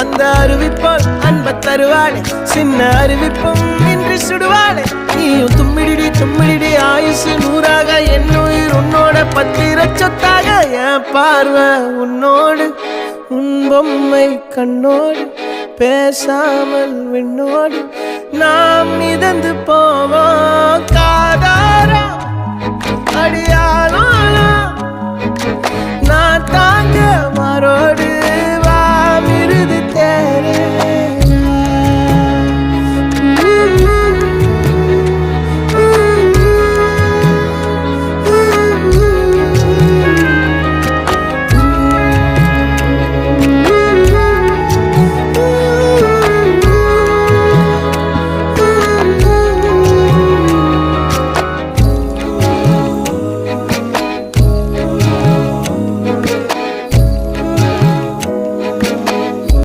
அந்த அறிவிப்போல் அன்ப தருவாளே. சின்ன அறிவிப்பும் இன்று சுடுவாளே. நீயும் தும்மிடிடி தும்மிடிடி ஆயுசு நூறாக என் உயிர் உன்னோட பத்திர சொத்தாக. என் பார்வை உன்னோடு உன் பொம்மை கண்ணோடு பேசாமல் விண்ணோடு. நாம் மிதந்து போ